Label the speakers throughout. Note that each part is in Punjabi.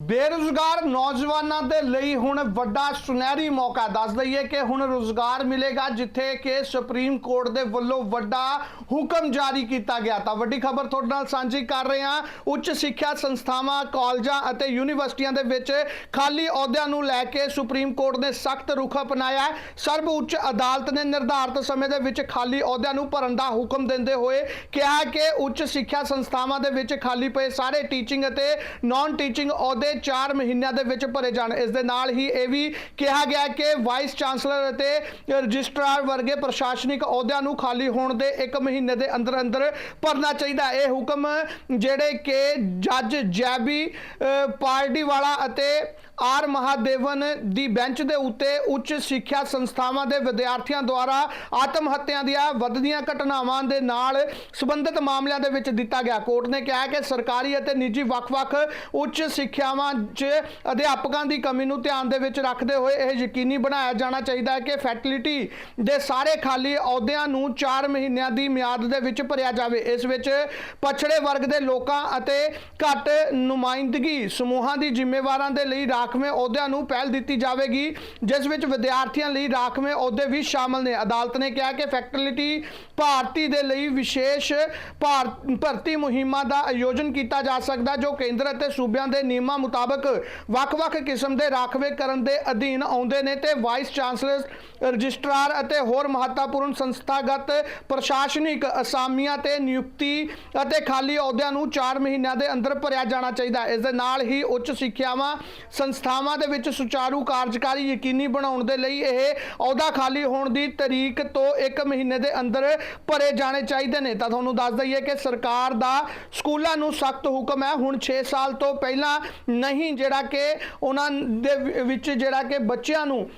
Speaker 1: ਬੇਰੁਜ਼ਗਾਰ ਨੌਜਵਾਨਾਂ ਦੇ ਲਈ ਹੁਣ ਵੱਡਾ ਸੁਨਹਿਰੀ ਮੌਕਾ। ਦੱਸ ਦਈਏ ਕਿ ਹੁਣ ਰੁਜ਼ਗਾਰ ਮਿਲੇਗਾ, ਜਿੱਥੇ ਕਿ ਸੁਪਰੀਮ ਕੋਰਟ ਦੇ ਵੱਲੋਂ ਵੱਡਾ ਹੁਕਮ ਜਾਰੀ ਕੀਤਾ ਗਿਆ। ਤਾਂ ਵੱਡੀ ਖਬਰ ਤੁਹਾਡੇ ਨਾਲ ਸਾਂਝੀ ਕਰ ਰਹੇ ਹਾਂ। ਉੱਚ ਸਿੱਖਿਆ ਸੰਸਥਾਵਾਂ, ਕਾਲਜਾਂ ਅਤੇ ਯੂਨੀਵਰਸਿਟੀਆਂ ਦੇ ਵਿੱਚ ਖਾਲੀ ਅਹੁਦਿਆਂ ਨੂੰ ਲੈ ਕੇ ਸੁਪਰੀਮ ਕੋਰਟ ਨੇ ਸਖਤ ਰੁਖ ਅਪਣਾਇਆ ਹੈ। ਸਰਬ ਉੱਚ ਅਦਾਲਤ ਨੇ ਨਿਰਧਾਰਤ ਸਮੇਂ ਦੇ ਵਿੱਚ ਖਾਲੀ ਅਹੁਦਿਆਂ ਨੂੰ ਭਰਨ ਦਾ ਹੁਕਮ ਦਿੰਦੇ ਹੋਏ ਕਿਹਾ ਕਿ ਉੱਚ ਸਿੱਖਿਆ ਸੰਸਥਾਵਾਂ ਦੇ ਵਿੱਚ ਖਾਲੀ ਪਏ ਸਾਰੇ ਟੀਚਿੰਗ ਅਤੇ ਨਾਨ ਟੀਚਿੰਗ ਅਹੁਦੇ 4 ਮਹੀਨਿਆਂ ਦੇ ਵਿੱਚ ਭਰੇ ਜਾਣ। ਇਸ ਦੇ ਨਾਲ ਹੀ ਇਹ ਵੀ ਕਿਹਾ ਗਿਆ ਕਿ ਵਾਈਸ ਚਾਂਸਲਰ ਅਤੇ ਰਜਿਸਟਰਾਰ ਵਰਗੇ ਪ੍ਰਸ਼ਾਸਨਿਕ ਅਹੁਦਿਆਂ ਨੂੰ ਖਾਲੀ ਹੋਣ ਦੇ 1 ਮਹੀਨੇ ਦੇ ਅੰਦਰ ਅੰਦਰ ਭਰਨਾ ਚਾਹੀਦਾ ਇਹ ਹੁਕਮ ਜਿਹੜੇ ਕਿ ਜੱਜ ਜੈਬੀ ਅ, ਪਾਰਟੀ ਵਾਲਾ ਅਤੇ ਆਰ ਮਹਾਦੇਵਨ ਦੀ ਬੈਂਚ ਦੇ ਉੱਤੇ ਉੱਚ ਸਿੱਖਿਆ ਸੰਸਥਾਵਾਂ ਦੇ ਵਿਦਿਆਰਥੀਆਂ ਦੁਆਰਾ ਆਤਮ ਹੱਤਿਆ ਦੀਆਂ ਵੱਧਦੀਆਂ ਘਟਨਾਵਾਂ ਦੇ ਨਾਲ ਸੰਬੰਧਿਤ ਮਾਮਲਿਆਂ ਦੇ ਵਿੱਚ ਦਿੱਤਾ ਗਿਆ। ਕੋਰਟ ਨੇ ਕਿਹਾ ਕਿ ਸਰਕਾਰੀ ਅਤੇ ਨਿੱਜੀ ਵੱਖ-ਵੱਖ ਉੱਚ ਸਿੱਖਿਆ ਸਿੱਖਿਆਵਾਂ 'ਚ ਅਧਿਆਪਕਾਂ ਦੀ ਕਮੀ ਨੂੰ ਧਿਆਨ ਦੇ ਵਿੱਚ ਰੱਖਦੇ ਹੋਏ ਇਹ ਯਕੀਨੀ ਬਣਾਇਆ ਜਾਣਾ ਚਾਹੀਦਾ ਹੈ ਕਿ ਫੈਕਲਟੀ ਦੇ ਸਾਰੇ ਖਾਲੀ ਅਹੁਦਿਆਂ ਨੂੰ 4 ਮਹੀਨਿਆਂ ਦੀ ਮਿਆਦ ਦੇ ਵਿੱਚ ਭਰਿਆ ਜਾਵੇ। ਇਸ ਵਿੱਚ ਪਛੜੇ ਵਰਗ ਦੇ ਲੋਕਾਂ ਅਤੇ ਘੱਟ ਨੁਮਾਇੰਦਗੀ ਸਮੂਹਾਂ ਦੀ ਜ਼ਿੰਮੇਵਾਰਾਂ ਦੇ ਲਈ ਰਾਖਵੇਂ ਅਹੁਦਿਆਂ ਨੂੰ ਪਹਿਲ ਦਿੱਤੀ ਜਾਵੇਗੀ, ਜਿਸ ਵਿੱਚ ਵਿਦਿਆਰਥੀਆਂ ਲਈ ਰਾਖਵੇਂ ਅਹੁਦੇ ਵੀ ਸ਼ਾਮਲ ਨੇ। ਅਦਾਲਤ ਨੇ ਕਿਹਾ ਕਿ ਫੈਕਲਟੀ ਭਾਰਤੀ ਦੇ ਲਈ ਵਿਸ਼ੇਸ਼ ਭਾਰ- ਭਰਤੀ ਮੁਹਿੰਮਾਂ ਦਾ ਆਯੋਜਨ ਕੀਤਾ ਜਾ ਸਕਦਾ ਜੋ ਕੇਂਦਰ ਅਤੇ ਸੂਬਿਆਂ ਦੇ ਨਿਯਮਾਂ ਮੁਤਾਬਕ ਵੱਖ-ਵੱਖ ਕਿਸਮ ਦੇ ਰਾਖਵੇ ਕਰਨ ਦੇ ਅਧੀਨ ਆਉਂਦੇ ਨੇ ਤੇ ਵਾਈਸ ਚਾਂਸਲਰ ਰਜਿਸਟਰਾਰ ਅਤੇ ਹੋਰ ਮਹੱਤਵਪੂਰਨ ਸੰਸਥਾਗਤ ਪ੍ਰਸ਼ਾਸਨਿਕ ਅਸਾਮੀਆਂ ਤੇ ਨਿਯੁਕਤੀ ਅਤੇ ਖਾਲੀ ਅਹੁਦਿਆਂ ਨੂੰ 4 ਮਹੀਨਿਆਂ ਦੇ ਅੰਦਰ ਭਰਿਆ ਜਾਣਾ ਚਾਹੀਦਾ ਹੈ। ਇਸ ਦੇ ਨਾਲ ਹੀ ਉੱਚ ਸਿੱਖਿਆਵਾਂ ਸੰਸਥਾਵਾਂ ਦੇ ਵਿੱਚ ਸੁਚਾਰੂ ਕਾਰਜਕਾਰੀ ਯਕੀਨੀ ਬਣਾਉਣ ਦੇ ਲਈ ਇਹ ਅਹੁਦਾ ਖਾਲੀ ਹੋਣ ਦੀ ਤਰੀਕ ਤੋਂ 1 ਮਹੀਨੇ ਦੇ ਅੰਦਰ ਭਰੇ ਜਾਣੇ ਚਾਹੀਦੇ ਨੇ ਤਾਂ ਤੁਹਾਨੂੰ ਦੱਸ ਦਈਏ ਕਿ ਸਰਕਾਰ ਦਾ ਸਕੂਲਾਂ ਨੂੰ ਸਖਤ ਹੁਕਮ ਹੈ ਹੁਣ 6 ਸਾਲ ਤੋਂ ਪਹਿਲਾਂ ਨਹੀਂ, ਜਿਹੜਾ ਕਿ ਉਹਨਾਂ ਦੇ ਵਿੱਚ ਜਿਹੜਾ ਕਿ ਬੱਚਿਆਂ ਨੂੰ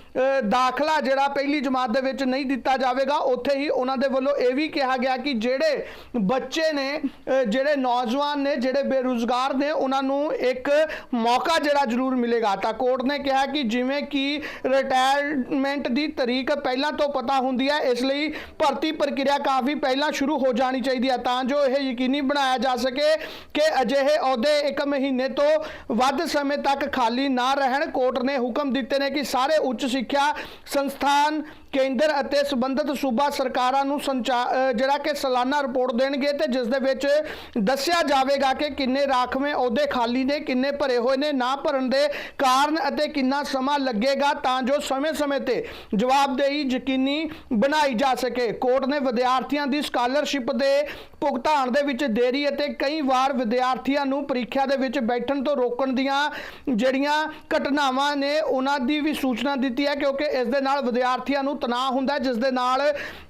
Speaker 1: ਦਾਖਲਾ ਜਿਹੜਾ ਪਹਿਲੀ ਜਮਾਤ ਦੇ ਵਿੱਚ ਨਹੀਂ ਦਿੱਤਾ ਜਾਵੇਗਾ, ਉੱਥੇ ਹੀ ਉਹਨਾਂ ਦੇ ਵੱਲੋਂ ਇਹ ਵੀ ਕਿਹਾ ਗਿਆ ਕਿ ਜਿਹੜੇ ਬੱਚੇ ਨੇ ਜਿਹੜੇ ਨੌਜਵਾਨ ਨੇ, ਜਿਹੜੇ ਬੇਰੁਜ਼ਗਾਰ ਨੇ, ਉਹਨਾਂ ਨੂੰ ਇੱਕ ਮੌਕਾ ਜਿਹੜਾ ਜ਼ਰੂਰ ਮਿਲੇਗਾ। ਤਾਂ ਕੋਰਟ ਨੇ ਕਿਹਾ ਕਿ ਜਿਵੇਂ ਕਿ ਰਿਟਾਇਰਮੈਂਟ ਦੀ ਤਰੀਕ ਪਹਿਲਾਂ ਤੋਂ ਪਤਾ ਹੁੰਦੀ ਹੈ, ਇਸ ਲਈ ਭਰਤੀ ਪ੍ਰਕਿਰਿਆ ਕਾਫੀ ਪਹਿਲਾਂ ਸ਼ੁਰੂ ਹੋ ਜਾਣੀ ਚਾਹੀਦੀ ਹੈ। ਤਾਂ ਜੋ ਇਹ ਯਕੀਨੀ ਬਣਾਇਆ ਜਾ ਸਕੇ ਕਿ ਅਜਿਹੇ ਅਹੁਦੇ ਇੱਕ ਮਹੀਨੇ ਤੋਂ ਵੱਧ ਸਮੇਂ ਤੱਕ ਖਾਲੀ ਨਾ ਰਹਿਣ ਕੋਰਟ ਨੇ ਹੁਕਮ ਦਿੱਤੇ ਨੇ ਕਿ ਸਾਰੇ ਉੱਚ ਸਿੱਖਿਆ ਸੰਸਥਾਨ, ਕੇਂਦਰ ਅਤੇ ਸੰਬੰਧਿਤ ਸੂਬਾ ਸਰਕਾਰਾਂ ਨੂੰ ਸੰਚਾ- ਜਿਹੜਾ ਕਿ ਸਾਲਾਨਾ ਰਿਪੋਰਟ ਦੇਣਗੇ ਤੇ ਜਿਸ ਦੇ ਵਿੱਚ ਦੱਸਿਆ ਜਾਵੇਗਾ ਕਿ ਕਿੰਨੇ ਰਾਖਵੇਂ ਅਹੁਦੇ ਖਾਲੀ ਨੇ, ਕਿੰਨੇ ਭਰੇ ਹੋਏ ਨੇ, ਨਾ ਭਰਨ ਦੇ ਕਾਰਨ ਅਤੇ ਕਿੰਨਾ ਸਮਾਂ ਲੱਗੇਗਾ ਤਾਂ ਜੋ ਸਮੇਂ-ਸਮੇਂ ਤੇ ਜਵਾਬਦੇਹੀ ਯਕੀਨੀ ਬਣਾਈ ਜਾ ਸਕੇ। ਕੋਰਟ ਨੇ ਵਿਦਿਆਰਥੀਆਂ ਦੀ ਸਕਾਲਰਸ਼ਿਪ ਦੇ ਭੁਗਤਾਨ ਦੇ ਵਿੱਚ ਦੇਰੀ ਅਤੇ ਕਈ ਵਾਰ ਵਿਦਿਆਰਥੀਆਂ ਨੂੰ ਪ੍ਰੀਖਿਆ ਦੇ ਵਿੱਚ ਬੈਠਣ ਤੋਂ ਰੋਕਣ ਦੀਆਂ ਜਿਹੜੀਆਂ ਘਟਨਾਵਾਂ ਨੇ, ਉਹਨਾਂ ਦੀ ਵੀ ਸੂਚਨਾ ਦਿੱਤੀ ਹੈ, ਕਿਉਂਕਿ ਇਸ ਦੇ ਨਾਲ ਵਿਦਿਆਰਥੀਆਂ ਨੂੰ ਤਣਾਅ ਹੁੰਦਾ ਜਿਸ ਦੇ ਨਾਲ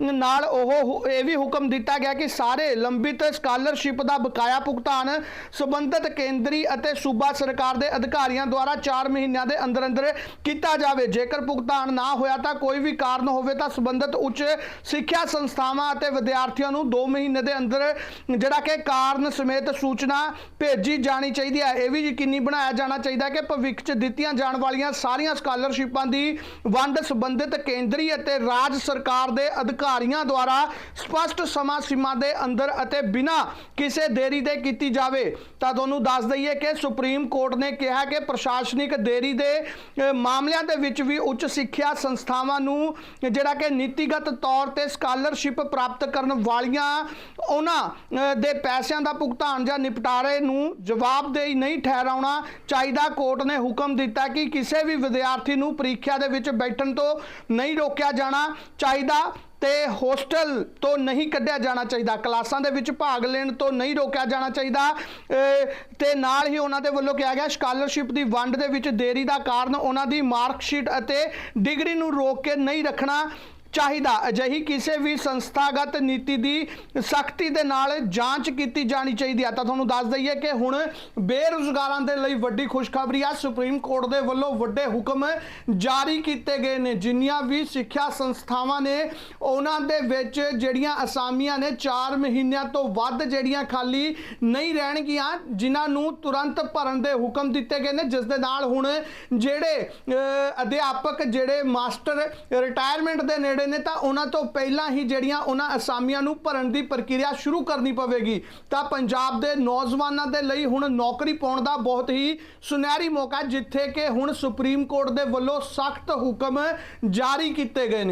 Speaker 1: ਨਾਲ ਉਹ ਇਹ ਵੀ ਹੁਕਮ ਦਿੱਤਾ ਗਿਆ ਕਿ ਸਾਰੇ ਲੰਬਿਤ ਸਕਾਲਰਸ਼ਿਪ ਦਾ ਬਕਾਇਆ ਭੁਗਤਾਨ ਸੰਬੰਧਿਤ ਕੇਂਦਰੀ ਅਤੇ ਸੂਬਾ ਸਰਕਾਰ ਦੇ ਅਧਿਕਾਰੀਆਂ ਦੁਆਰਾ 4 ਮਹੀਨਿਆਂ ਦੇ ਅੰਦਰ ਅੰਦਰ ਕੀਤਾ ਜਾਵੇ। ਜੇਕਰ ਭੁਗਤਾਨ ਨਾ ਹੋਇਆ ਤਾਂ ਕੋਈ ਵੀ ਕਾਰਨ ਹੋਵੇ ਤਾਂ ਸੰਬੰਧਿਤ ਉੱਚ ਸਿੱਖਿਆ ਸੰਸਥਾਵਾਂ ਅਤੇ ਵਿਦਿਆਰਥੀਆਂ ਨੂੰ 2 ਮਹੀਨੇ ਦੇ ਅੰਦਰ ਜਿਹੜਾ ਕਿ ਕਾਰਨ ਸਮੇਤ ਸੂਚਨਾ ਭੇਜੀ ਜਾਣੀ ਚਾਹੀਦੀ ਹੈ। ਇਹ ਵੀ ਯਕੀਨੀ ਬਣਾਇਆ ਜਾਣਾ ਚਾਹੀਦਾ ਕਿ ਭਵਿੱਖ 'ਚ ਦਿੱਤੀਆਂ ਜਾਣ ਵਾਲੀਆਂ ਸਾਰੀਆਂ ਸਕਾਲਰਸ਼ਿਪਾਂ ਦੀ ਵੰਡ ਸੰਬੰਧਿਤ ਕੇਂਦਰੀ ਅਤੇ ਰਾਜ ਸਰਕਾਰ ਦੇ ਅਧਿਕਾਰੀਆਂ ਦੁਆਰਾ ਸਪਸ਼ਟ ਸਮਾਂ ਸੀਮਾ ਦੇ ਅੰਦਰ ਅਤੇ ਬਿਨਾਂ ਕਿਸੇ ਦੇਰੀ ਦੇ ਕੀਤੀ ਜਾਵੇ। ਤਾਂ ਤੁਹਾਨੂੰ ਦੱਸ ਦਈਏ ਕਿ ਸੁਪਰੀਮ ਕੋਰਟ ਨੇ ਕਿਹਾ ਕਿ ਪ੍ਰਸ਼ਾਸਨਿਕ ਦੇਰੀ ਦੇ ਮਾਮਲਿਆਂ ਦੇ ਵਿੱਚ ਵੀ ਉੱਚ ਸਿੱਖਿਆ ਸੰਸਥਾਵਾਂ ਨੂੰ, ਜਿਹੜਾ ਕਿ ਨੀਤੀਗਤ ਤੌਰ ਤੇ ਸਕਾਲਰਸ਼ਿਪ ਪ੍ਰਾਪਤ ਕਰਨ ਵਾਲੀਆਂ ਉਹਨਾਂ ਦੇ ਪੈਸਿਆਂ ਦਾ ਭੁਗਤਾਨ ਜਾਂ ਨਿਪਟਾਰੇ ਨੂੰ ਜਵਾਬਦੇਹੀ ਨਹੀਂ ਠਹਿਰਾਉਣਾ ਚਾਹੀਦਾ ਕੋਰਟ ਨੇ ਹੁਕਮ ਦਿੱਤਾ ਕਿ ਕਿਸੇ ਵੀ ਵਿਦਿਆਰਥੀ ਨੂੰ ਪ੍ਰੀਖਿਆ ਦੇ ਵਿੱਚ ਬੈਠਣ ਤੋਂ ਨਹੀਂ ਰੋਕਿਆ ਜਾਣਾ ਚਾਹੀਦਾ ਤੇ ਹੋਸਟਲ ਤੋਂ ਨਹੀਂ ਕੱਢਿਆ ਜਾਣਾ ਚਾਹੀਦਾ। ਕਲਾਸਾਂ ਦੇ ਵਿੱਚ ਭਾਗ ਲੈਣ ਤੋਂ ਨਹੀਂ ਰੋਕਿਆ ਜਾਣਾ ਚਾਹੀਦਾ। ਅਹ, ਤੇ ਨਾਲ ਹੀ ਉਹਨਾਂ ਦੇ ਵੱਲੋਂ ਕਿਹਾ ਗਿਆ ਸਕਾਲਰਸ਼ਿਪ ਦੀ ਵੰਡ ਦੇ ਵਿੱਚ ਦੇਰੀ ਦਾ ਕਾਰਨ ਉਹਨਾਂ ਦੀ ਮਾਰਕਸ਼ੀਟ ਅਤੇ ਡਿਗਰੀ ਨੂੰ ਰੋਕ ਕੇ ਨਹੀਂ ਰੱਖਣਾ ਚਾਹੀਦਾ। ਅਜਿਹੀ ਕਿਸੇ ਵੀ ਸੰਸਥਾਗਤ ਨੀਤੀ ਦੀ ਸਖਤੀ ਦੇ ਨਾਲ ਜਾਂਚ ਕੀਤੀ ਜਾਣੀ ਚਾਹੀਦੀ ਹੈ। ਤਾਂ ਤੁਹਾਨੂੰ ਦੱਸ ਦਈਏ ਕਿ ਹੁਣ ਬੇਰੁਜ਼ਗਾਰਾਂ ਦੇ ਲਈ ਵੱਡੀ ਖੁਸ਼ਖਬਰੀ ਆ। ਸੁਪਰੀਮ ਕੋਰਟ ਦੇ ਵੱਲੋਂ ਵੱਡੇ ਹੁਕਮ ਜਾਰੀ ਕੀਤੇ ਗਏ ਨੇ। ਜਿੰਨੀਆਂ ਵੀ ਸਿੱਖਿਆ ਸੰਸਥਾਵਾਂ ਨੇ, ਉਹਨਾਂ ਦੇ ਵਿੱਚ ਜਿਹੜੀਆਂ ਅਸਾਮੀਆਂ ਨੇ 4 ਮਹੀਨਿਆਂ ਤੋਂ ਵੱਧ ਜਿਹੜੀਆਂ ਖਾਲੀ ਨਹੀਂ ਰਹਿਣਗੀਆਂ, ਜਿਨ੍ਹਾਂ ਨੂੰ ਤੁਰੰਤ ਭਰਨ ਦੇ ਹੁਕਮ ਦਿੱਤੇ ਗਏ ਨੇ। ਜਿਸ ਦੇ ਨਾਲ ਹੁਣ ਜਿਹੜੇ ਅਧਿਆਪਕ, ਜਿਹੜੇ ਮਾਸਟਰ, ਰਿਟਾਇਰਮੈਂਟ ਦੇ ਨੇੜੇ ਜਿਹੜੇ ਨੇ ਤਾਂ ਉਹਨਾਂ ਤੋਂ ਪਹਿਲਾਂ ਹੀ ਜਿਹੜੀਆਂ ਉਹਨਾਂ ਅਸਾਮੀਆਂ ਨੂੰ ਭਰਨ ਦੀ ਪ੍ਰਕਿਰਿਆ ਸ਼ੁਰੂ ਕਰਨੀ ਪਵੇਗੀ। ਤਾਂ ਪੰਜਾਬ ਦੇ ਨੌਜਵਾਨਾਂ ਦੇ ਲਈ ਹੁਣ ਨੌਕਰੀ ਪਾਉਣ ਦਾ ਬਹੁਤ ਹੀ ਸੁਨਹਿਰੀ ਮੌਕਾ, ਜਿੱਥੇ ਕਿ ਹੁਣ ਸੁਪਰੀਮ ਕੋਰਟ ਦੇ ਵੱਲੋਂ ਸਖਤ ਹੁਕਮ ਜਾਰੀ ਕੀਤੇ ਗਏ ਨੇ।